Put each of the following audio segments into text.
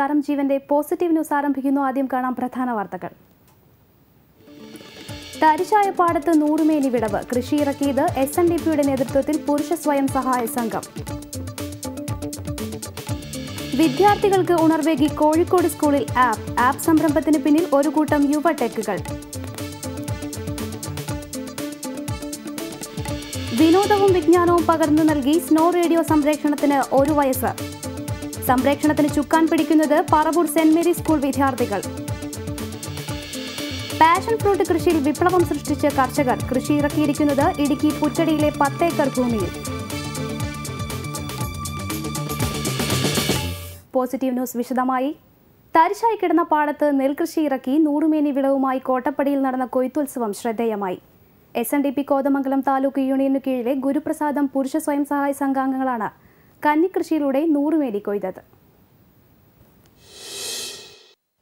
നമസ്കാരം. ജീവന്റെ positive news ആരംഭിക്കുന്നു. ആദ്യം കാണാം പ്രധാന വാർത്തകൾ. തരിശായ പാടത്ത് നൂറുമേനി വിടവ്. കൃഷി ഇറക്കിയത് എസ് എൻ ഡി പിയുടെ നേതൃത്വത്തിൽ പുരുഷ സ്വയം സഹായ സംഘം. വിദ്യാർത്ഥികൾക്ക് ഉണർവേകി കോഴിക്കോട് സ്കൂളിൽ ആപ്പ്. ആപ്പ് സംരംഭത്തിന് പിന്നിൽ ഒരു കൂട്ടം യുവ ടെക്കുകൾ. വിനോദവും വിജ്ഞാനവും പകർന്നു നൽകി സ്നോ റേഡിയോ സംപ്രേഷണത്തിന് ഒരു വയസ്സ്. സംപ്രേഷണത്തിന് ചുക്കാൻ പിടിക്കുന്നത് പറവൂർ സെന്റ് മേരി സ്കൂൾ വിദ്യാർത്ഥികൾ. പാഷൻ ഫ്രൂട്ട് കൃഷിയിൽ വിപ്ലവം സൃഷ്ടിച്ച കർഷകർ കൃഷി ഇറക്കിയിരിക്കുന്നത് ഇടുക്കി പുറ്റടിയിലെ പത്തേക്കർ ഭൂമിയിൽ. പോസിറ്റീവ് ന്യൂസ് വിശദമായി. തരിശായി കിടന്ന പാടത്ത് നെൽകൃഷി ഇറക്കി നൂറുമേനി വിളവുമായി കോട്ടപ്പടിയിൽ നടന്ന കൊയ്ത്തുത്സവം ശ്രദ്ധേയമായി. S N D P Kothamangalam taluk യൂണിയനു കീഴിലെ ഗുരുപ്രസാദം പുരുഷ സ്വയം സഹായ സംഘാംഗങ്ങളാണ് കന്നിക്കൃഷിയിലൂടെ നൂറുമേരി കൊയ്തത്.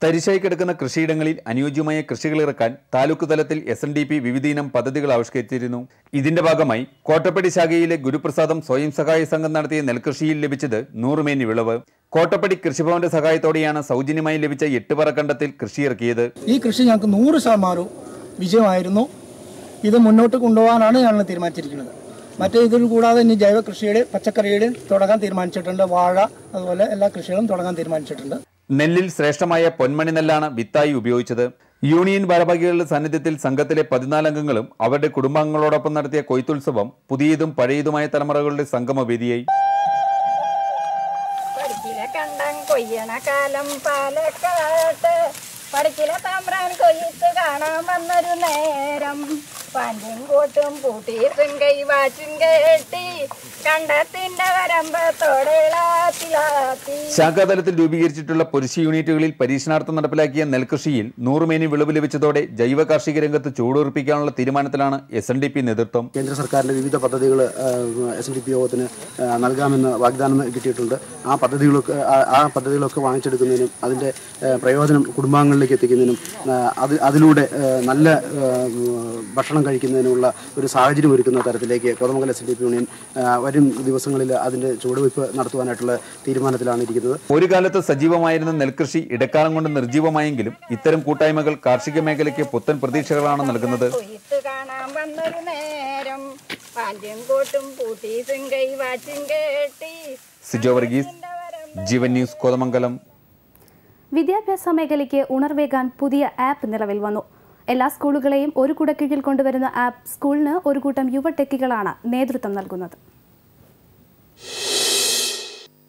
തരിശായി കിടക്കുന്ന കൃഷിയിടങ്ങളിൽ അനുയോജ്യമായ കൃഷികൾ ഇറക്കാൻ താലൂക്ക് തലത്തിൽ എസ് എൻ ഡി പി വിവിധയിനം പദ്ധതികൾ ആവിഷ്കരിച്ചിരുന്നു. ഇതിന്റെ ഭാഗമായി കോട്ടപ്പടി ശാഖയിലെ ഗുരുപ്രസാദം സ്വയം സഹായ സംഘം നടത്തിയ നെൽകൃഷിയിൽ ലഭിച്ചത് നൂറുമേനി വിളവ്. കോട്ടപ്പടി കൃഷിഭവന്റെ സഹായത്തോടെയാണ് സൗജന്യമായി ലഭിച്ച എട്ട് പറക്കണ്ടത്തിൽ കൃഷി ഇറക്കിയത്. ഈ കൃഷി ഞങ്ങൾക്ക് നൂറ് ശതമാനവും വിജയമായിരുന്നു. ഇത് മുന്നോട്ട് കൊണ്ടുപോകാനാണ് ഞങ്ങൾ തീരുമാനിച്ചിരിക്കുന്നത്. മറ്റേ ഇതിൽ കൂടാതെ ഇനി ജൈവ കൃഷിയുടെ പച്ചക്കറിയുടെ തുടങ്ങാൻ തീരുമാനിച്ചിട്ടുണ്ട്. വാഴ അതുപോലെ എല്ലാ കൃഷികളും തുടങ്ങാൻ തീരുമാനിച്ചിട്ടുണ്ട്. നെല്ലിൽ ശ്രേഷ്ഠമായ പൊന്മണി നെല്ലാണ് വിത്തായി ഉപയോഗിച്ചത്. യൂണിയൻ ഭാരവാഹികളുടെ സാന്നിധ്യത്തിൽ സംഘത്തിലെ പതിനാലംഗങ്ങളും അവരുടെ കുടുംബാംഗങ്ങളോടൊപ്പം നടത്തിയ കൊയ്ത്തുത്സവം പുതിയതും പഴയതുമായ തലമുറകളുടെ സംഗമ വേദിയായി കണ്ടം കൊയ്യണ കാലം പാലക്കാട്ട്. പഠിച്ചില തമ്പ്രാൻ കൊയ്ത്ത് കാണാൻ വന്നൊരു നേരം. പാന്റും കോട്ടും പൂട്ടിയിട്ടും കൈവാച്ചും കേട്ടി. കണ്ടത്തിന്റെ വരമ്പത്തോടെളാത്തിലാത്തി ശാഖാതലത്തിൽ രൂപീകരിച്ചിട്ടുള്ള പുരുഷ യൂണിറ്റുകളിൽ പരീക്ഷണാർത്ഥം നടപ്പിലാക്കിയ നെൽകൃഷിയിൽ നൂറുമേനി വിളവ് ലഭിച്ചതോടെ ജൈവ കാർഷിക രംഗത്ത് ചൂടുറപ്പിക്കാനുള്ള തീരുമാനത്തിലാണ് എസ് എൻ ഡി പി നേതൃത്വം. കേന്ദ്ര സർക്കാരിന്റെ വിവിധ പദ്ധതികൾ എസ് എൻ ഡി പി യോഗത്തിന് നൽകാമെന്ന് വാഗ്ദാനം കിട്ടിയിട്ടുണ്ട്. ആ പദ്ധതികളൊക്കെ ആ- പദ്ധതികളൊക്കെ വാങ്ങിച്ചെടുക്കുന്നതിനും അതിന്റെ പ്രയോജനം കുടുംബാംഗങ്ങളിലേക്ക് എത്തിക്കുന്നതിനും അത് അതിലൂടെ നല്ല ആ, ഭക്ഷണം കഴിക്കുന്നതിനുള്ള ഒരു സാഹചര്യം ഒരുക്കുന്ന തരത്തിലേക്ക് Kothamangalam S D P union വരും ദിവസങ്ങളിൽ അതിന്റെ ചുവടുവയ്പ് നടത്തുവാനായിട്ടുള്ള തീരുമാനത്തിലാണ് ഇരിക്കുന്നത്. ഒരു കാലത്ത് സജീവമായിരുന്ന നെൽകൃഷി ഇടക്കാലം കൊണ്ട് നിർജീവമായെങ്കിലും ഇത്തരം കൂട്ടായ്മകൾ കാർഷിക മേഖലയ്ക്ക് പുത്തൻ പ്രതീക്ഷകളാണ് നൽകുന്നത്. സിജോ വർഗീസ് ജീവൻ ന്യൂസ് കോതമംഗലം വിദ്യാഭ്യാസ മേഖലയ്ക്ക് ഉണർവേകാൻ പുതിയ ആപ്പ് നിലവിൽ വന്നു. എല്ലാ സ്കൂളുകളെയും ഒരു കുടക്കീഴിൽ കൊണ്ടുവരുന്ന ആപ്പ് സ്കൂളിന് ഒരു കൂട്ടം യുവ ടെക്കികളാണ് നേതൃത്വം നൽകുന്നത്.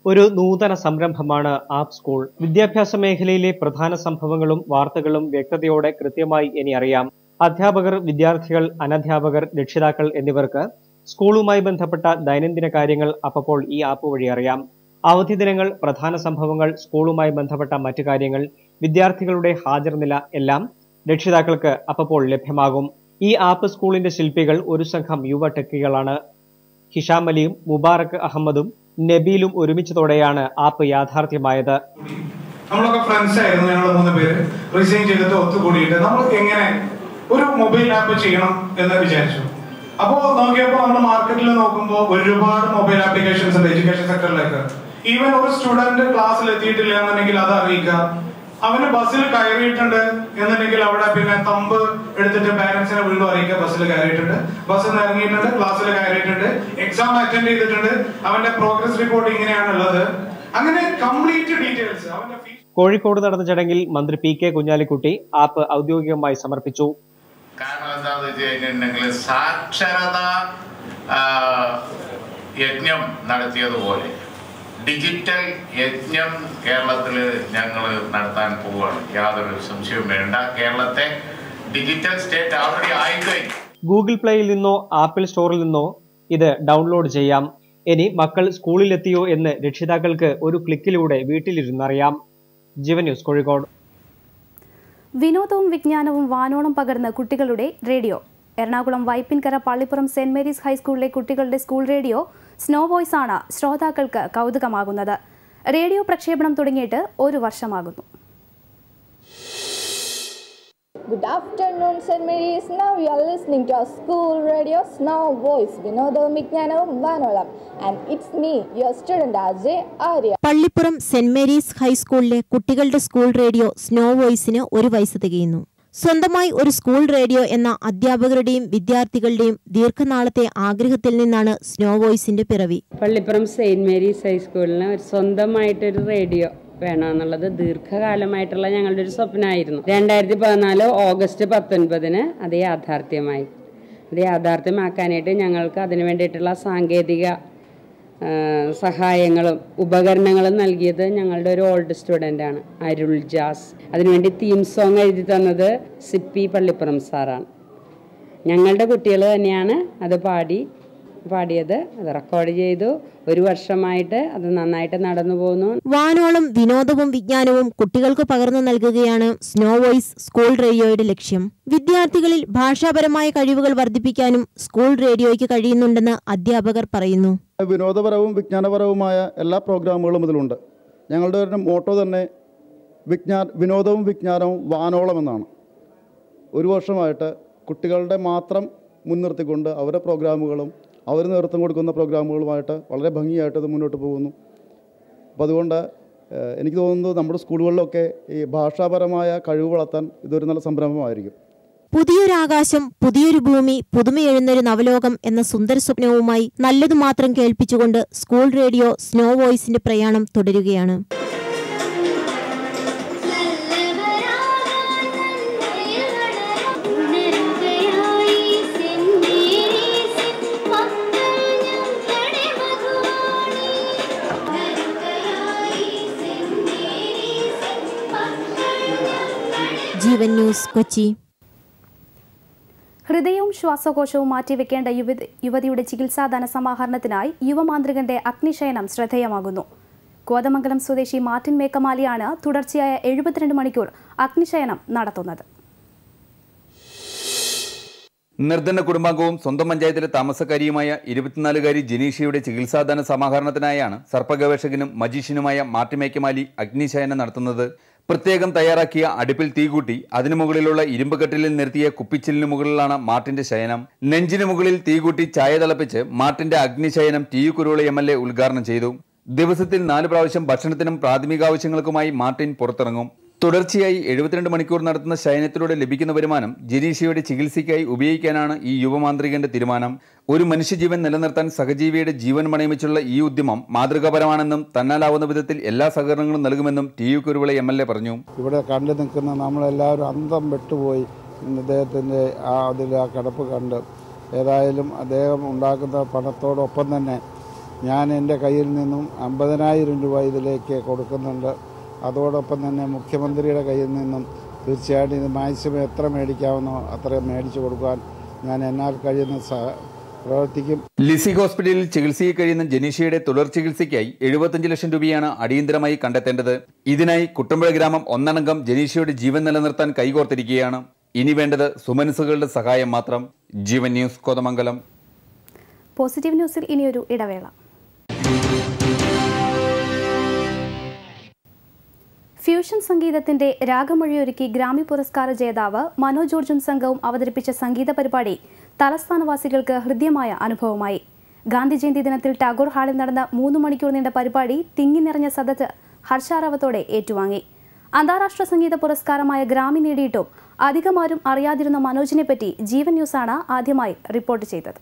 ഒരു നൂതന സംരംഭമാണ് ആപ്പ് സ്കൂൾ. വിദ്യാഭ്യാസ മേഖലയിലെ പ്രധാന സംഭവങ്ങളും വാർത്തകളും വ്യക്തതയോടെ കൃത്യമായി ഇനി അറിയാം. അധ്യാപകർ വിദ്യാർത്ഥികൾ അനധ്യാപകർ രക്ഷിതാക്കൾ എന്നിവർക്ക് സ്കൂളുമായി ബന്ധപ്പെട്ട ദൈനംദിന കാര്യങ്ങൾ അപ്പോൾ ഈ ആപ്പ് വഴി അറിയാം. അവധി ദിനങ്ങൾ പ്രധാന സംഭവങ്ങൾ സ്കൂളുമായി ബന്ധപ്പെട്ട മറ്റു കാര്യങ്ങൾ വിദ്യാർത്ഥികളുടെ ഹാജർനില എല്ലാം രക്ഷിതാക്കൾക്ക് അപ്പോൾ ലഭ്യമാകും. ഈ ആപ്പ് സ്കൂളിന്റെ ശില്പികൾ ഒരു സംഘം യുവ ടെക്കികളാണ്. ഹിഷാം അലിയും മുബാറക് അഹമ്മദും നബീലും ഒരുമിച്ചതോടെയാണ് ആപ്പ് യാഥാർത്ഥ്യമായത്. നമ്മളൊക്കെ ഫ്രണ്ട്സ് ആയിരുന്നു ഞങ്ങൾ മൂന്ന് പേര്. റിസൈൻ ചെയ്തിട്ട് ഒത്തുകൂടിയിട്ട് നമ്മൾ എങ്ങനെ ഒരു മൊബൈൽ ആപ്പ് ചെയ്യണം എന്ന് വിചാരിച്ചു. അപ്പോൾ നോക്കിയപ്പോൾ നമ്മൾ മാർക്കറ്റിൽ നോക്കുമ്പോൾ ഒരുപാട് മൊബൈൽ ആപ്ലിക്കേഷൻസ് ഉണ്ട് എഡ്യൂക്കേഷൻ സെക്ടറിലേക്ക് ഈവൻ ഒരു സ്റ്റുഡന്റ് ക്ലാസ്സിൽ എത്തിയിട്ടില്ല എന്നുണ്ടെങ്കിൽ അത് അറിയിക്കുക. അവന് ബസ്സിൽ കയറിയിട്ടുണ്ട് എന്നുണ്ടെങ്കിൽ അവിടെ പിന്നെ തമ്പ് എടുത്തിട്ട് പാരന്റ്സിനെ വീണ്ടും അറിയിക്കുക ബസ്സിൽ കയറിയിട്ടുണ്ട്. ബസ്സിൽ നിന്ന് ഇറങ്ങിയിട്ടുണ്ട് ക്ലാസ്സിൽ കയറിയിട്ടുണ്ട് എക്സാം അറ്റൻഡ് ചെയ്തിട്ടുണ്ട്. അവന്റെ പ്രോഗ്രസ് റിപ്പോർട്ട് ഇങ്ങനെയാണുള്ളത്. അങ്ങനെ കംപ്ലീറ്റ് ഡീറ്റെയിൽസ് അവന്റെ ഫീസ് കോഴിക്കോട് നടന്ന ചടങ്ങിൽ മന്ത്രി പി കെ കുഞ്ഞാലിക്കുട്ടി ആപ്പ് ഔദ്യോഗികമായി സമർപ്പിച്ചു. കാരണം എന്താന്ന് വെച്ച് കഴിഞ്ഞിട്ടുണ്ടെങ്കിൽ സാക്ഷരതാ യജ്ഞം നടത്തിയതുപോലെ. ഡിജിറ്റൽ യജ്ഞം കേരളത്തിൽ ഞങ്ങൾ നടത്താൻ പോവുകയാണ്. യാതൊരു സംശയവും വേണ്ട. കേരളത്തെ ഡിജിറ്റൽ സ്റ്റേറ്റ് ഓൾറെഡി ആയിക്കഴിഞ്ഞു. ഗൂഗിൾ പ്ലേയിൽ നിന്നോ ആപ്പിൾ സ്റ്റോറിൽ നിന്നോ ഇത് ഡൗൺലോഡ് ചെയ്യാം. ഇനി മക്കൾ സ്കൂളിലെത്തിയോ എന്ന് രക്ഷിതാക്കൾക്ക് ഒരു ക്ലിക്കിലൂടെ വീട്ടിലിരുന്നറിയാം. ജീവൻ ന്യൂസ് കോഴിക്കോട്. വിനോദവും വിജ്ഞാനവും വാനോളം പകർന്ന കുട്ടികളുടെ radio. Ernakulam Vypinkara Pallippuram saint Mary's ഹൈസ്കൂളിലെ കുട്ടികളുടെ സ്കൂൾ റേഡിയോ സ്നോ വോയ്സ് ആണ് ശ്രോതാക്കൾക്ക് കൗതുകമാകുന്നത്. റേഡിയോ പ്രക്ഷേപണം തുടങ്ങിയിട്ട് ഒരു വർഷമാകുന്നു. Good afternoon saint Mary's now you are listening to school radio snow voice വിനോദവും വിജ്ഞാനവും വാനോളം and it's me your student Arya Pallipuram saint Mary's ഹൈസ്കൂളിലെ കുട്ടികളുടെ സ്കൂൾ റേഡിയോ സ്നോ വോയ്സിന് ഒരു വയസ്സ് തികയുന്നു. സ്വന്തമായി ഒരു സ്കൂൾ റേഡിയോ എന്ന അധ്യാപകരുടെയും വിദ്യാർത്ഥികളുടെയും ദീർഘനാളത്തെ ആഗ്രഹത്തിൽ നിന്നാണ് സ്നോ വോയിസിന്റെ പിറവി. പള്ളിപ്പുറം സെയിന്റ് മേരീസ് ഹൈസ്കൂളിന് ഒരു സ്വന്തമായിട്ടൊരു റേഡിയോ വേണമെന്നുള്ളത് ദീർഘകാലമായിട്ടുള്ള ഞങ്ങളുടെ ഒരു സ്വപ്നമായിരുന്നു. രണ്ടായിരത്തി പതിനാല് ഓഗസ്റ്റ് പത്തൊൻപതിന് അത് യാഥാർത്ഥ്യമായി. അത് യാഥാർത്ഥ്യമാക്കാനായിട്ട് ഞങ്ങൾക്ക് അതിനു വേണ്ടിയിട്ടുള്ള സാങ്കേതിക സഹായങ്ങളും ഉപകരണങ്ങളും നൽകിയത് ഞങ്ങളുടെ ഒരു ഓൾഡ് സ്റ്റുഡന്റാണ് അരുൾ ജാസ്. അതിനുവേണ്ടി തീം സോങ് എഴുതി തന്നത് സിപ്പി പള്ളിപ്പുറം സാറാണ് ഞങ്ങളുടെ കുട്ടികൾ തന്നെയാണ് അത് പാടി പാടിയത്. അത് റെക്കോർഡ് ചെയ്തു. ഒരു വർഷമായിട്ട് അത് നന്നായിട്ട് നടന്നു പോകുന്നു വാനോളം വിനോദവും വിജ്ഞാനവും കുട്ടികൾക്ക് പകർന്നു നൽകുകയാണ് സ്നോ വോയിസ് സ്കൂൾ റേഡിയോയുടെ ലക്ഷ്യം. വിദ്യാർത്ഥികളിൽ ഭാഷാപരമായ കഴിവുകൾ വർദ്ധിപ്പിക്കാനും സ്കൂൾ റേഡിയോയ്ക്ക് കഴിയുന്നുണ്ടെന്ന് അധ്യാപകർ പറയുന്നു. വിനോദപരവും വിജ്ഞാനപരവുമായ എല്ലാ പ്രോഗ്രാമുകളും ഇതിലുണ്ട്. ഞങ്ങളുടെ ഒരു മോട്ടോ തന്നെ വിജ്ഞാ വിനോദവും വിജ്ഞാനവും വാനോളം എന്നാണ്. ഒരു വർഷമായിട്ട് കുട്ടികളുടെ മാത്രം മുൻനിർത്തിക്കൊണ്ട് അവരുടെ പ്രോഗ്രാമുകളും അവർ നേതൃത്വം കൊടുക്കുന്ന പ്രോഗ്രാമുകളുമായിട്ട് വളരെ ഭംഗിയായിട്ട് ഇത് മുന്നോട്ട് പോകുന്നു. അപ്പോൾ അതുകൊണ്ട് എനിക്ക് തോന്നുന്നത് നമ്മുടെ സ്കൂളുകളിലൊക്കെ ഈ ഭാഷാപരമായ കഴിവ് വളർത്താൻ ഇതൊരു നല്ല സംരംഭമായിരിക്കും. പുതിയൊരാകാശം പുതിയൊരു ഭൂമി പുതുമയെഴുന്നൊരു നവലോകം എന്ന സുന്ദര സ്വപ്നവുമായി നല്ലതു മാത്രം കേൾപ്പിച്ചുകൊണ്ട് സ്കൂൾ റേഡിയോ സ്നോ വോയിസിന്റെ പ്രയാണം തുടരുകയാണ്. ന്യൂസ് കൊച്ചി. ഹൃദയവും ശ്വാസകോശവും മാറ്റിവെക്കേണ്ട യുവതി യുവതിയുടെ ചികിത്സാ ധനസമാഹരണത്തിനായി യുവമാന്ത്രികന്റെ അഗ്നിശയനം ശ്രദ്ധേയമാകുന്നു. കോതമംഗലം സ്വദേശി മാർട്ടിൻ മേക്കമാലിയാണ് തുടർച്ചയായ എഴുപത്തിരണ്ട് മണിക്കൂർ അഗ്നിശയനം നടത്തുന്നത്. നിർധന കുടുംബാംഗവും സ്വന്തം പഞ്ചായത്തിലെ താമസക്കാരിയുമായ ഇരുപത്തിനാലുകാരി ജനീഷയുടെ ചികിത്സാധന സമാഹരണത്തിനായാണ് സർപ്പഗവേഷകനും മജീഷ്യനുമായ മാർട്ടിമേക്കമാലി അഗ്നിശയനം നടത്തുന്നത്. പ്രത്യേകം തയ്യാറാക്കിയ അടുപ്പിൽ തീകൂട്ടി അതിനു മുകളിലുള്ള ഇരുമ്പ് കെട്ടിലിൽ നിർത്തിയ കുപ്പിച്ചിലിനു മുകളിലാണ് മാർട്ടിന്റെ ശയനം. നെഞ്ചിനു മുകളിൽ തീകൂട്ടി ചായ തിളപ്പിച്ച് മാർട്ടിന്റെ അഗ്നിശയനം T U Kurula M L A ഉദ്ഘാടനം ചെയ്തു. ദിവസത്തിൽ നാല് പ്രാവശ്യം ഭക്ഷണത്തിനും പ്രാഥമിക ആവശ്യങ്ങൾക്കുമായി മാർട്ടിൻ പുറത്തിറങ്ങും. തുടർച്ചയായി എഴുപത്തിരണ്ട് മണിക്കൂർ നടത്തുന്ന ശയനത്തിലൂടെ ലഭിക്കുന്ന വരുമാനം ജിനീഷയുടെ ചികിത്സയ്ക്കായി ഉപയോഗിക്കാനാണ് ഈ യുവമാന്ത്രികന്റെ തീരുമാനം. ഒരു മനുഷ്യജീവൻ നിലനിർത്താൻ സഹജീവിയുടെ ജീവൻ പണയമിച്ചുള്ള ഈ ഉദ്യമം മാതൃകാപരമാണെന്നും തന്നാലാവുന്ന വിധത്തിൽ എല്ലാ സഹകരണങ്ങളും നൽകുമെന്നും T U Kuruvila M L A പറഞ്ഞു. ഇവിടെ കണ്ടു നിൽക്കുന്ന നമ്മളെല്ലാവരും അന്തം വിട്ടുപോയി. അദ്ദേഹത്തിന്റെ ആ അതിൽ ആ കിടപ്പ് കണ്ട് ഏതായാലും അദ്ദേഹം ഉണ്ടാക്കുന്ന പണത്തോടൊപ്പം തന്നെ ഞാൻ എന്റെ കയ്യിൽ നിന്നും അമ്പതിനായിരം രൂപ ഇതിലേക്ക് കൊടുക്കുന്നുണ്ട്. അതോടൊപ്പം തന്നെ മുഖ്യമന്ത്രിയുടെ കയ്യിൽ നിന്നും തീർച്ചയായിട്ടും ഇത് മാക്സിമം എത്ര മേടിക്കാവുന്നോ അത്രയും മേടിച്ചു കൊടുക്കാൻ ഞാൻ എന്നാൽ കഴിയുന്ന സഹ പ്രവർത്തിക്കും. ലിസി ഹോസ്പിറ്റലിൽ ചികിത്സയിൽ കഴിയുന്ന ജനീഷയുടെ തുടർ ചികിത്സയ്ക്കായി എഴുപത്തഞ്ച് ലക്ഷം രൂപയാണ് അടിയന്തരമായി കണ്ടെത്തേണ്ടത്. ഇതിനായി കുട്ടമ്പുഴ ഗ്രാമം ഒന്നടങ്കം ജനീഷയുടെ ജീവൻ നിലനിർത്താൻ കൈകോർത്തിരിക്കുകയാണ്. ഇനി വേണ്ടത് സുമനസുകളുടെ സഹായം മാത്രം. ജീവൻ ന്യൂസ് കോതമംഗലം. പോസിറ്റീവ് ന്യൂസിൽ ഇനിയൊരു ഇടവേള. ഫ്യൂഷൻ സംഗീതത്തിന്റെ രാഗമൊഴിയൊരുക്കി ഗ്രാമി പുരസ്കാര ജേതാവ് മനോ ജോർജും സംഘവും അവതരിപ്പിച്ച സംഗീത പരിപാടി തലസ്ഥാനവാസികൾക്ക് ഹൃദ്യമായ അനുഭവമായി. ഗാന്ധി ജയന്തി ദിനത്തിൽ ടാഗോർ ഹാളിൽ നടന്ന മൂന്ന് മണിക്കൂർ നീണ്ട പരിപാടി തിങ്ങി നിറഞ്ഞ സദത്ത് ഹർഷാരവത്തോടെ ഏറ്റുവാങ്ങി. അന്താരാഷ്ട്ര സംഗീത പുരസ്കാരമായ ഗ്രാമി നേടിയിട്ടും അധികമാരും അറിയാതിരുന്ന മനോജിനെ പറ്റി ജീവൻ ന്യൂസാണ് ആദ്യമായി റിപ്പോർട്ട് ചെയ്തത്.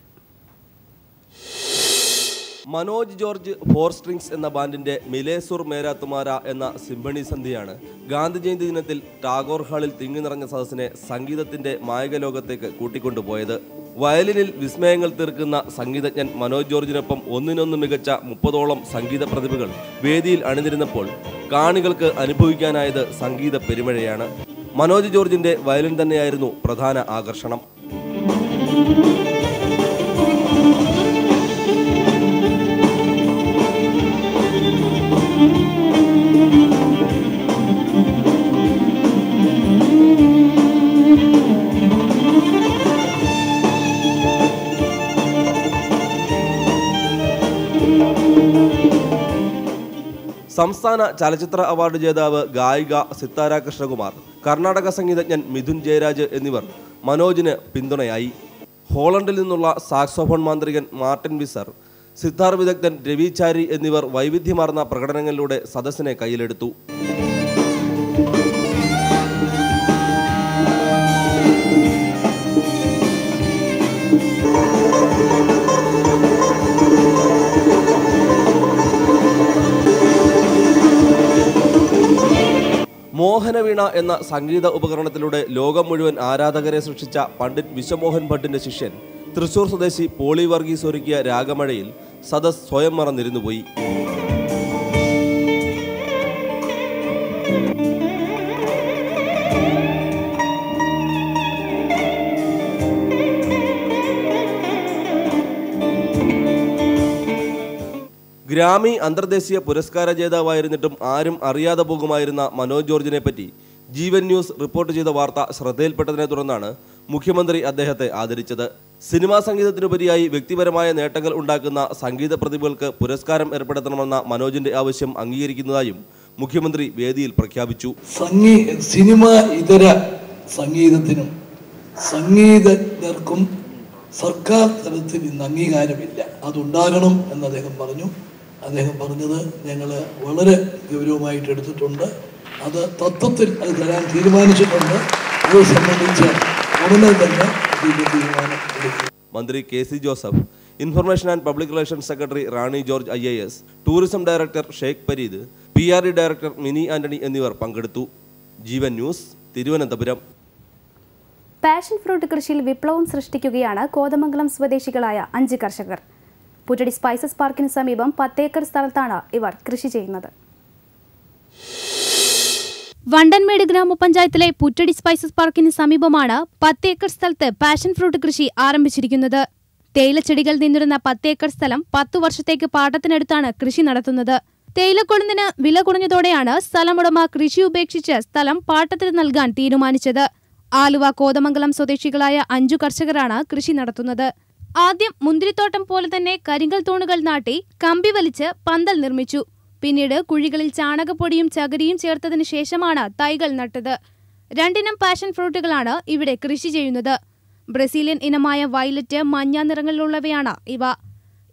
മനോജ് ജോർജ് ഫോർ സ്ട്രിങ്സ് എന്ന ബാൻഡിന്റെ മിലേസുർ മേരാത്തുമാര എന്ന സിംബണി സന്ധിയാണ് ഗാന്ധി ജയന്തി ദിനത്തിൽ ടാഗോർ ഹാളിൽ തിങ്ങി നിറഞ്ഞ സദസ്സിനെ സംഗീതത്തിന്റെ മായക ലോകത്തേക്ക് കൂട്ടിക്കൊണ്ടുപോയത്. വയലിനിൽ വിസ്മയങ്ങൾ തീർക്കുന്ന സംഗീതജ്ഞൻ മനോജ് ജോർജിനൊപ്പം ഒന്നിനൊന്ന് മികച്ച മുപ്പതോളം സംഗീത പ്രതിഭകൾ വേദിയിൽ അണിനിരുന്നപ്പോൾ കാണികൾക്ക് അനുഭവിക്കാനായത് സംഗീത പെരുമഴയാണ്. മനോജ് ജോർജിന്റെ വയലിൻ തന്നെയായിരുന്നു പ്രധാന ആകർഷണം. സംസ്ഥാന ചലച്ചിത്ര അവാർഡ് ജേതാവ് ഗായിക സിത്താര കൃഷ്ണകുമാർ കർണാടക സംഗീതജ്ഞൻ മിഥുൻ ജയരാജ് എന്നിവർ മനോജിന് പിന്തുണയായി. ഹോളണ്ടിൽ നിന്നുള്ള സാക്സോഫോൺ മാന്ത്രികൻ മാർട്ടിൻ വിസർ സിത്താർ വിദഗ്ധൻ രവി ചാരി എന്നിവർ വൈവിധ്യമാർന്ന പ്രകടനങ്ങളിലൂടെ സദസ്സിനെ കയ്യിലെടുത്തു. മോഹനവീണ എന്ന സംഗീത ഉപകരണത്തിലൂടെ ലോകം മുഴുവൻ ആരാധകരെ സൃഷ്ടിച്ച പണ്ഡിറ്റ് വിശ്വമോഹൻ ഭട്ടിന്റെ ശിഷ്യൻ തൃശൂർ സ്വദേശി പോളി വർഗീസ് ഒരുക്കിയ രാഗമഴയിൽ സദസ് സ്വയം മറന്നിരുന്നുപോയി. ഗ്രാമി അന്തർദേശീയ പുരസ്കാര ജേതാവായിരുന്നിട്ടും ആരും അറിയാതെ പോകുമായിരുന്ന മനോജ് ജോർജിനെ പറ്റി ജീവൻ ന്യൂസ് റിപ്പോർട്ട് ചെയ്ത വാർത്ത ശ്രദ്ധയിൽപ്പെട്ടതിനെ തുടർന്നാണ് മുഖ്യമന്ത്രി അദ്ദേഹത്തെ ആദരിച്ചത്. സിനിമാ സംഗീതത്തിനുപരിയായി വ്യക്തിപരമായ നേട്ടങ്ങൾ ഉണ്ടാക്കുന്ന സംഗീത പ്രതിഭകൾക്ക് പുരസ്കാരം ഏർപ്പെടുത്തണമെന്ന മനോജിന്റെ ആവശ്യം അംഗീകരിക്കുന്നതായും മുഖ്യമന്ത്രി വേദിയിൽ പ്രഖ്യാപിച്ചു. സിനിമ ഇതര സംഗീതത്തിനും സംഗീതജ്ഞർക്കും സർക്കാർ തലത്തിൽ ഇന്ന് അംഗീകാരമില്ല. അതുണ്ടാകണം എന്ന് അദ്ദേഹം പറഞ്ഞു. അദ്ദേഹം പറഞ്ഞത് ഞങ്ങൾ വളരെ ഗൗരവമായിട്ട് എടുത്തിട്ടുണ്ട്. അത് തത്വത്തിൽ അത് തരാൻ തീരുമാനിച്ചിട്ടുണ്ട്. അത് സംബന്ധിച്ച് ഉടനെ തന്നെ തീരുമാനം എടുക്കും. മന്ത്രി K C Joseph information and public relations secretary Rani George I A S tourism director Sheikh Pareed P R D director Mini Antony എന്നിവർ പങ്കെടുത്തു. Jeevan news Thiruvananthapuram. Passion fruit കൃഷിയിൽ വിപ്ലവം സൃഷ്ടിക്കുകയാണ് കോതമംഗലം സ്വദേശികളായ അഞ്ച് കർഷകർ. പുറ്റടി സ്പൈസസ് പാർക്കിന് സമീപം പത്തേക്കർ സ്ഥലത്താണ് ഇവർ കൃഷി ചെയ്യുന്നത്. വണ്ടൻമേട് ഗ്രാമപഞ്ചായത്തിലെ പുറ്റടി സ്പൈസസ് പാർക്കിന് സമീപമാണ് പത്ത് ഏക്കർ സ്ഥലത്ത് പാഷൻ ഫ്രൂട്ട് കൃഷി ആരംഭിച്ചിരിക്കുന്നത്. തേയിലച്ചെടികൾ നിന്നിരുന്ന പത്ത് ഏക്കർ സ്ഥലം പത്തു വർഷത്തേക്ക് പാട്ടത്തിനടുത്താണ് കൃഷി നടത്തുന്നത്. തേയിലക്കൊഴുന്നിന് വില കുറഞ്ഞതോടെയാണ് സ്ഥലമുടമ കൃഷി ഉപേക്ഷിച്ച് സ്ഥലം പാട്ടത്തിന് നൽകാൻ തീരുമാനിച്ചത്. ആലുവ കോതമംഗലം സ്വദേശികളായ അഞ്ചു കർഷകരാണ് കൃഷി നടത്തുന്നത്. ആദ്യം മുന്തിരിത്തോട്ടം പോലെ തന്നെ കരിങ്കൽ തൂണുകൾ നാട്ടി കമ്പി വലിച്ച് പന്തൽ നിർമ്മിച്ചു. പിന്നീട് കുഴികളിൽ ചാണകപ്പൊടിയും ചകരിയും ചേർത്തതിനു ശേഷമാണ് തൈകൾ നട്ടത്. രണ്ടിനം പാഷൻ ഫ്രൂട്ടുകളാണ് ഇവിടെ കൃഷി ചെയ്യുന്നത്. ബ്രസീലിയൻ ഇനമായ വയലറ്റ് മഞ്ഞ നിറങ്ങളിലുള്ളവയാണ് ഇവ.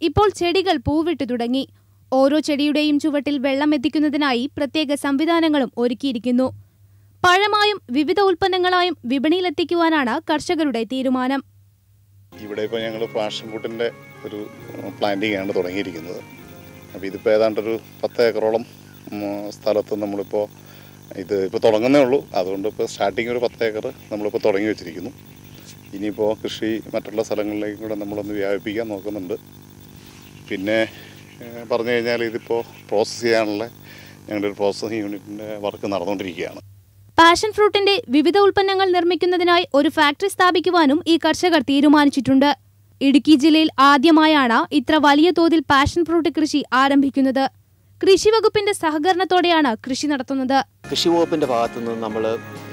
ഇപ്പോൾ ചെടികൾ പൂവിട്ടു തുടങ്ങി. ഓരോ ചെടിയുടെയും ചുവട്ടിൽ വെള്ളം എത്തിക്കുന്നതിനായി പ്രത്യേക സംവിധാനങ്ങളും ഒരുക്കിയിരിക്കുന്നു. പഴമായും വിവിധ ഉൽപ്പന്നങ്ങളായും വിപണിയിലെത്തിക്കുവാനാണ് കർഷകരുടെ തീരുമാനം. ഇവിടെ ഇപ്പോൾ ഞങ്ങൾ ഫാഷൻ ഫുഡിന്റെ ഒരു പ്ലാന്റിംഗ് ആണ് തുടങ്ങിയിരിക്കുന്നത്. അപ്പോൾ ഇതിപ്പോൾ ഏതാണ്ടൊരു പത്ത് ഏക്കറോളം സ്ഥലത്ത് നമ്മളിപ്പോൾ ഇത് ഇപ്പോൾ തുടങ്ങുന്നേ ഉള്ളൂ. അതുകൊണ്ട് ഇപ്പോൾ സ്റ്റാർട്ടിങ് ഒരു പത്ത് ഏക്കർ നമ്മളിപ്പോൾ തുടങ്ങി വെച്ചിരിക്കുന്നു. ഇനിയിപ്പോൾ കൃഷി മറ്റുള്ള സ്ഥലങ്ങളിലേക്കും കൂടെ നമ്മളൊന്ന് വ്യാപിപ്പിക്കാൻ നോക്കുന്നുണ്ട്. പിന്നെ പറഞ്ഞു കഴിഞ്ഞാൽ ഇതിപ്പോൾ പ്രോസസ്സ് ചെയ്യാനുള്ള ഞങ്ങളുടെ ഒരു പ്രോസസ്സിങ് യൂണിറ്റിന്റെ വർക്ക് നടന്നുകൊണ്ടിരിക്കുകയാണ് പാഷൻ ഫ്രൂട്ടിന്റെ വിവിധ ഉൽപ്പന്നങ്ങൾ നിർമ്മിക്കുന്നതിനായി ഒരു ഫാക്ടറി സ്ഥാപിക്കുവാനും ഈ കർഷകർ തീരുമാനിച്ചിട്ടുണ്ട്. ഇടുക്കി ജില്ലയിൽ ആദ്യമായാണ് ഇത്ര വലിയ തോതിൽ പാഷൻ ഫ്രൂട്ട് കൃഷി ആരംഭിക്കുന്നത്. കൃഷി വകുപ്പിന്റെ സഹകരണത്തോടെയാണ് കൃഷി നടത്തുന്നത്. കൃഷി വകുപ്പിന്റെ ഭാഗത്തു നിന്ന് നമ്മൾ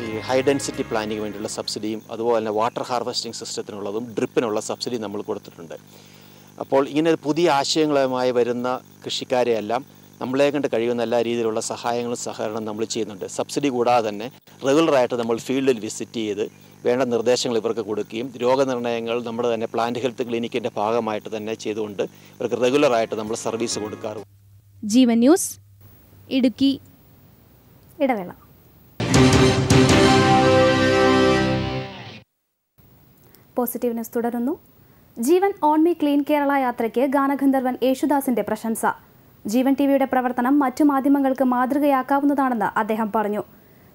ഈ ഹൈ ഡെൻസിറ്റി പ്ലാന്റിന് വേണ്ടിയുള്ള സബ്സിഡിയും അതുപോലെ തന്നെ വാട്ടർ ഹാർവെസ്റ്റിംഗ് സിസ്റ്റത്തിനുള്ളതും ഡ്രിപ്പിനുള്ള സബ്സിഡി നമ്മൾ കൊടുത്തിട്ടുണ്ട്. അപ്പോൾ ഇങ്ങനെ പുതിയ ആശയങ്ങളുമായി വരുന്ന കൃഷിക്കാരെയെല്ലാം നമ്മളെ കണ്ട് കഴിയുന്ന എല്ലാ രീതിയിലുള്ള സഹായങ്ങളും സഹകരണം നമ്മൾ ചെയ്യുന്നുണ്ട്. സബ്സിഡി കൂടാതെ തന്നെ റെഗുലറായിട്ട് നമ്മൾ ഫീൽഡിൽ വിസിറ്റ് ചെയ്ത് വേണ്ട നിർദ്ദേശങ്ങൾ ഇവർക്ക് കൊടുക്കുകയും രോഗനിർണയങ്ങൾ നമ്മുടെ തന്നെ പ്ലാന്റ് ഹെൽത്ത് ക്ലിനിക്കിന്റെ ഭാഗമായിട്ട് തന്നെ ചെയ്തുകൊണ്ട് ഇവർക്ക് റെഗുലറായിട്ട് നമ്മൾ സർവീസ് കൊടുക്കാറുണ്ട്. ജീവൻ ന്യൂസ് ഇടുക്കി ഇടവേള. പോസിറ്റീവ് ന്യൂസ് തുടരുന്നു. Jeevan on me clean Kerala യാത്രയ്ക്ക് ഗാനഗന്ധർവൻ യേശുദാസിന്റെ പ്രശംസ. ജീവൻ ടി വിയുടെ പ്രവർത്തനം മറ്റു മാധ്യമങ്ങൾക്ക് മാതൃകയാക്കാവുന്നതാണെന്ന് അദ്ദേഹം പറഞ്ഞു.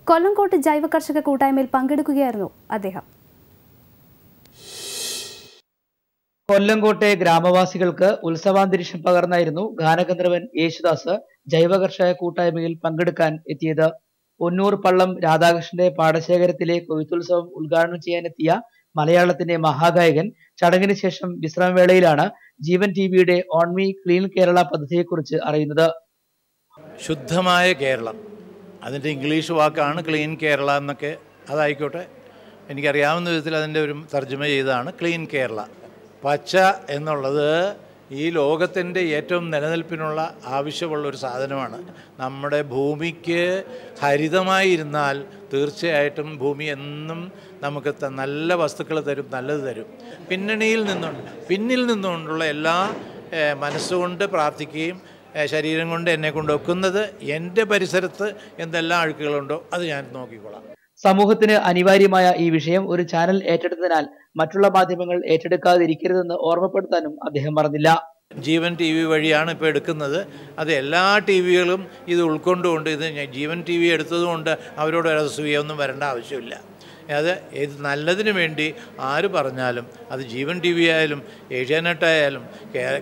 കൊല്ലംകോട്ട് ജൈവ കർഷക കൂട്ടായ്മയിൽ പങ്കെടുക്കുകയായിരുന്നു അദ്ദേഹം. കൊല്ലംകോട്ടെ ഗ്രാമവാസികൾക്ക് ഉത്സവാന്തരീക്ഷം പകർന്നായിരുന്നു ഗാനഗന്ധർവൻ യേശുദാസ് ജൈവ കർഷക കൂട്ടായ്മയിൽ പങ്കെടുക്കാൻ എത്തിയത്. ഒന്നൂർ പള്ളം രാധാകൃഷ്ണന്റെ പാടശേഖരത്തിലെ കൊയ്ത്തുത്സവം ഉദ്ഘാടനം ചെയ്യാനെത്തിയ മലയാളത്തിന്റെ മഹാഗായകൻ ചടങ്ങിന് ശേഷം വിശ്രമവേളയിലാണ് ജീവൻ ടി വിയുടെ ഓൺമി ക്ലീൻ കേരള പദ്ധതിയെക്കുറിച്ച് അറിയുന്നത്. ശുദ്ധമായ കേരളം. അതിന്റെ ഇംഗ്ലീഷ് വാക്കാണ് ക്ലീൻ കേരള എന്നൊക്കെ അതായിക്കോട്ടെ. എനിക്കറിയാവുന്ന വിധത്തിൽ അതിന്റെ ഒരു തർജമ ചെയ്തതാണ് ക്ലീൻ കേരള. പച്ച എന്നുള്ളത് ഈ ലോകത്തിന്റെ ഏറ്റവും നിലനിൽപ്പിനുള്ള ആവശ്യമുള്ള ഒരു സാധനമാണ്. നമ്മുടെ ഭൂമിക്ക് ഹരിതമായിരുന്നാൽ തീർച്ചയായിട്ടും ഭൂമി എന്നും നമുക്ക് നല്ല വസ്തുക്കൾ തരും നല്ലത് തരും. പിന്നണിയിൽ നിന്നുകൊണ്ട് പിന്നിൽ നിന്നുകൊണ്ടുള്ള എല്ലാ മനസ്സുകൊണ്ട് പ്രാർത്ഥിക്കുകയും ശരീരം കൊണ്ട് എന്നെ കൊണ്ട് ഒക്കുന്നത് എന്റെ പരിസരത്ത് എന്തെല്ലാം അഴുക്കുകളുണ്ടോ അത് ഞാൻ നോക്കിക്കോളാം. സമൂഹത്തിന് അനിവാര്യമായ ഈ വിഷയം ഒരു ചാനൽ ഏറ്റെടുത്തതിനാൽ മറ്റുള്ള മാധ്യമങ്ങൾ ഏറ്റെടുക്കാതിരിക്കരുതെന്ന് ഓർമ്മപ്പെടുത്താനും അദ്ദേഹം പറഞ്ഞില്ല ജീവൻ ടി വി വഴിയാണ് ഇപ്പോൾ എടുക്കുന്നത്. അത് എല്ലാ ടി വികളും ഇത് ഉൾക്കൊണ്ടുകൊണ്ട് ഇത് ജീവൻ ടി വി എടുത്തതുകൊണ്ട് അവരോട് ഒരു അസൂയൊന്നും വരേണ്ട ആവശ്യമില്ല. അത് ഇത് നല്ലതിന് വേണ്ടി ആര് പറഞ്ഞാലും അത് ജീവൻ ടി വി ആയാലും ഏഷ്യാനെറ്റ് ആയാലും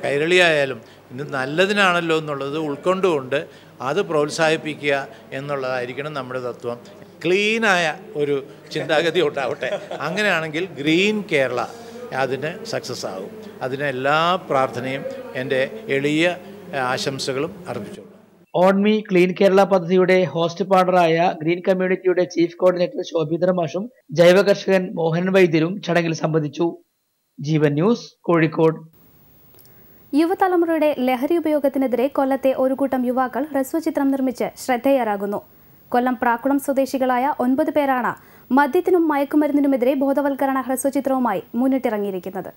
കൈരളി ആയാലും ഇത് നല്ലതിനാണല്ലോ എന്നുള്ളത് ഉൾക്കൊണ്ടുകൊണ്ട് അത് പ്രോത്സാഹിപ്പിക്കുക എന്നുള്ളതായിരിക്കണം നമ്മുടെ തത്വം. ക്ലീനായ ഒരു ചിന്താഗതി ഉണ്ടാവട്ടെ. അങ്ങനെയാണെങ്കിൽ ഗ്രീൻ കേരള അതിന് സക്സസ് ആകും അതിന് എല്ലാ പ്രാർത്ഥനയും എന്റെ എളിയ ആശംസകളും അർപ്പിച്ചു. ഓൺ മീ ക്ലീൻ കേരള പദ്ധതിയുടെ ഹോസ്റ്റ് പാർട്ണറായ ഗ്രീൻ കമ്മ്യൂണിറ്റിയുടെ ചീഫ് കോർഡിനേറ്റർ ശോഭിതര മാഷും ജൈവ കർഷകൻ മോഹൻ വൈദ്യരും ചടങ്ങിൽ സംബന്ധിച്ചു. ജീവൻ ന്യൂസ് കോഴിക്കോട്. യുവതലമുറയുടെ ലഹരി ഉപയോഗത്തിനെതിരെ കൊല്ലത്തെ ഒരു കൂട്ടം യുവാക്കൾ ഹ്രസ്വചിത്രം നിർമ്മിച്ച് ശ്രദ്ധേയരാകുന്നു. കൊല്ലം പ്രാക്കുളം സ്വദേശികളായ ഒൻപത് പേരാണ് മദ്യത്തിനും മയക്കുമരുന്നിനുമെതിരെ ബോധവൽക്കരണ ഹ്രസ്വചിത്രവുമായി മുന്നിട്ടിറങ്ങിയിരിക്കുന്നത്.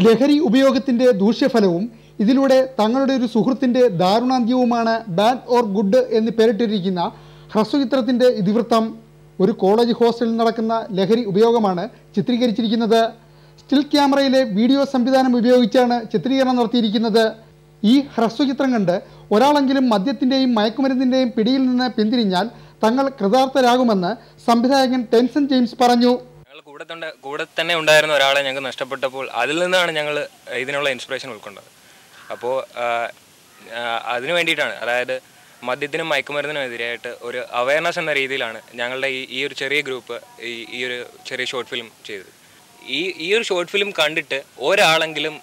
ലഹരി ഉപയോഗത്തിന്റെ ദൂഷ്യഫലവും ഇതിലൂടെ തങ്ങളുടെ ഒരു സുഹൃത്തിന്റെ ദാരുണാന്ത്യവുമാണ് ബാഡ് ഓർ ഗുഡ് എന്ന് പേരിട്ടിരിക്കുന്ന ഹ്രസ്വചിത്രത്തിന്റെ ഇതിവൃത്തം. ഒരു കോളേജ് ഹോസ്റ്റലിൽ നടക്കുന്ന ലഹരി ഉപയോഗമാണ് ചിത്രീകരിച്ചിരിക്കുന്നത്. സ്റ്റിൽ ക്യാമറയിലെ വീഡിയോ സംവിധാനം ഉപയോഗിച്ചാണ് ചിത്രീകരണം നടത്തിയിരിക്കുന്നത്. ഈ ഹ്രസ്വചിത്രം കണ്ട് ഒരാളെങ്കിലും മദ്യത്തിന്റെയും മയക്കുമരുന്നിന്റെയും പിടിയിൽ നിന്ന് പിന്തിരിഞ്ഞാൽ തങ്ങൾ കൃതാർത്ഥരാകുമെന്ന് സംവിധായകൻ ടെൻസൺ ജെയിംസ് പറഞ്ഞു. കൂടെ കൂടെ തന്നെ ഉണ്ടായിരുന്ന ഒരാളെ ഞങ്ങൾക്ക് നഷ്ടപ്പെട്ടപ്പോൾ അതിൽ നിന്നാണ് ഞങ്ങൾ ഇതിനുള്ള ഇൻസ്പിറേഷൻ ഉൾക്കൊണ്ടത്. അപ്പോൾ അതിനു വേണ്ടിയിട്ടാണ്. അതായത് മദ്യത്തിനും മയക്കുമരുന്നിനും എതിരായിട്ട് ഒരു അവയർനെസ് എന്ന രീതിയിലാണ് ഞങ്ങളുടെ ഈ ഈ ഒരു ചെറിയ ഗ്രൂപ്പ് ഈ ഈ ഒരു ചെറിയ ഷോർട്ട് ഫിലിം ചെയ്തത്. ഈ ഈ ഒരു ഷോർട്ട് ഫിലിം കണ്ടിട്ട് ഒരാളെങ്കിലും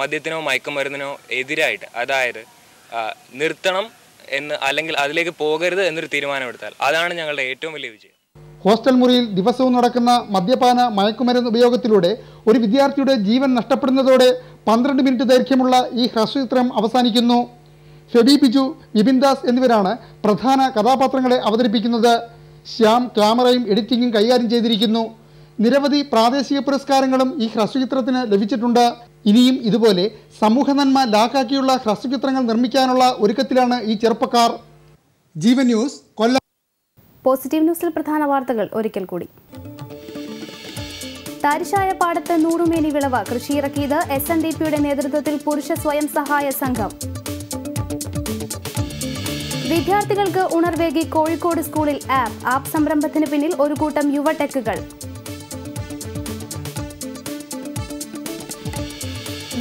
മദ്യത്തിനോ മയക്കുമരുന്നിനോ എതിരായിട്ട് അതായത് നിർത്തണം എന്ന് അല്ലെങ്കിൽ അതിലേക്ക് പോകരുത് എന്നൊരു തീരുമാനമെടുത്താൽ അതാണ് ഞങ്ങളുടെ ഏറ്റവും വലിയ വിജയം. ഹോസ്റ്റൽ മുറിയിൽ ദിവസവും നടക്കുന്ന മദ്യപാന മയക്കുമരുന്ന് ഉപയോഗത്തിലൂടെ ഒരു വിദ്യാർത്ഥിയുടെ ജീവൻ നഷ്ടപ്പെടുന്നതോടെ പന്ത്രണ്ട് മിനിറ്റ് ദൈർഘ്യമുള്ള ഈ ഹ്രസ്വചിത്രം അവസാനിക്കുന്നു. ഫെബി പിജു വിപിൻ ദാസ് എന്നിവരാണ് പ്രധാന കഥാപാത്രങ്ങളെ അവതരിപ്പിക്കുന്നത്. ശ്യാം ക്യാമറയും എഡിറ്റിംഗും കൈകാര്യം ചെയ്തിരിക്കുന്നു. നിരവധി പ്രാദേശിക പുരസ്കാരങ്ങളും ഈ ഹ്രസ്വചിത്രത്തിന് ലഭിച്ചിട്ടുണ്ട്. ഇനിയും ഇതുപോലെ സമൂഹ നന്മ ലാക്കാക്കിയുള്ള ഹ്രസ്വചിത്രങ്ങൾ നിർമ്മിക്കാനുള്ള ഒരുക്കത്തിലാണ് ഈ ചെറുപ്പക്കാർ. ജീവൻ ന്യൂസ് കൊല്ലം. പോസിറ്റീവ് ന്യൂസിൽ പ്രധാന വാർത്തകൾ ഒരിക്കൽ കൂടി. താരിശായ പാടത്ത് നൂറുമേനി വിളവ് കൃഷിയിറക്കിയത് എസ് എൻ ഡി പിയുടെ നേതൃത്വത്തിൽ പുരുഷ സ്വയം സഹായ സംഘം. വിദ്യാർത്ഥികൾക്ക് ഉണർവേകി കോഴിക്കോട് സ്കൂളിൽ ആപ്പ് ആപ്പ് സംരംഭത്തിന് പിന്നിൽ ഒരു കൂട്ടം യുവ ടെക്കുകൾ.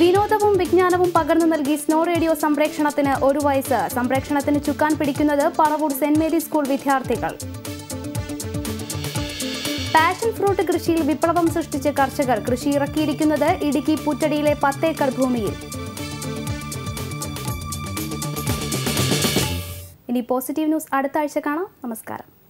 വിനോദവും വിജ്ഞാനവും പകർന്നു നൽകി സ്നോ റേഡിയോ സംപ്രേക്ഷണത്തിന് ഒരു വയസ്സ്. സംപ്രേക്ഷണത്തിന് ചുക്കാൻ പിടിക്കുന്നത് പറവൂർ സെന്റ് മേരീസ് സ്കൂൾ വിദ്യാർത്ഥികൾ. പാഷൻ ഫ്രൂട്ട് കൃഷിയിൽ വിപ്ലവം സൃഷ്ടിച്ച കർഷകർ കൃഷി ഇറക്കിയിരിക്കുന്നത് ഇടുക്കി പുറ്റടിയിലെ പത്തേക്കർ ഭൂമിയിൽ. ഇനി പോസിറ്റീവ് ന്യൂസ് അടുത്ത ആഴ്ച കാണാം. നമസ്കാരം.